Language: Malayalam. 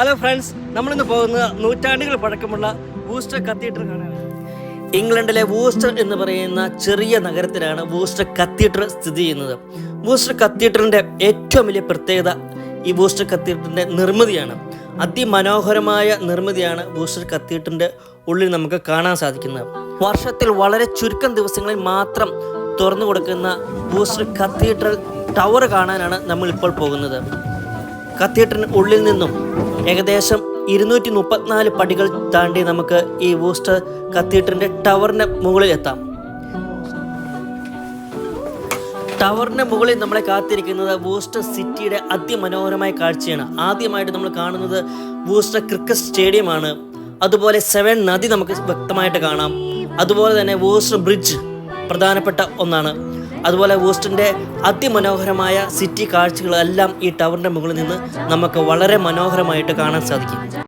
ഹലോ ഫ്രണ്ട്സ് നമ്മളിന്ന് പോകുന്നത് നൂറ്റാണ്ടുകൾ പഴക്കമുള്ള വൂസ്റ്റർ കത്തീഡ്രൽ കാണാനാണ്. ഇംഗ്ലണ്ടിലെ വൂസ്റ്റർ എന്ന് പറയുന്ന ചെറിയ നഗരത്തിലാണ് വൂസ്റ്റർ കത്തീഡ്രൽ സ്ഥിതി ചെയ്യുന്നത്. വൂസ്റ്റർ കത്തീഡ്രലിന്റെ ഏറ്റവും വലിയ പ്രത്യേകത ഈ വൂസ്റ്റർ കത്തീഡ്രലിന്റെ നിർമ്മിതിയാണ്. അതിമനോഹരമായ നിർമ്മിതിയാണ് ബൂസ്റ്റർ കത്തീഡ്രലിന്റെ ഉള്ളിൽ നമുക്ക് കാണാൻ സാധിക്കുന്നത്. വർഷത്തിൽ വളരെ ചുരുക്കം ദിവസങ്ങളിൽ മാത്രം തുറന്നു കൊടുക്കുന്ന ബൂസ്റ്റർ കത്തീഡ്രൽ ടവർ കാണാനാണ് നമ്മൾ ഇപ്പോൾ പോകുന്നത്. കത്തീഡ്രലിന് ഉള്ളിൽ നിന്നും ഏകദേശം ഇരുന്നൂറ്റി മുപ്പത്തിനാല് പടികൾ താണ്ടി നമുക്ക് ഈ വൂസ്റ്റർ കത്തീഡ്രലിന്റെ ടവറിന്റെ മുകളിൽ എത്താം. ടവറിന്റെ മുകളിൽ നമ്മളെ കാത്തിരിക്കുന്നത് വൂസ്റ്റർ സിറ്റിയുടെ അതിമനോഹരമായ കാഴ്ചയാണ്. ആദ്യമായിട്ട് നമ്മൾ കാണുന്നത് വൂസ്റ്റർ ക്രിക്കറ്റ് സ്റ്റേഡിയമാണ്. അതുപോലെ സെവൻ നദി നമുക്ക് വ്യക്തമായിട്ട് കാണാം. അതുപോലെ തന്നെ വൂസ്റ്റർ ബ്രിഡ്ജ് പ്രധാനപ്പെട്ട ഒന്നാണ്. അതുപോലെ വൂസ്റ്ററിന്റെ അതിമനോഹരമായ സിറ്റി കാഴ്ചകളെല്ലാം ഈ ടവറിന്റെ മുകളിൽ നിന്ന് നമുക്ക് വളരെ മനോഹരമായിട്ട് കാണാൻ സാധിക്കും.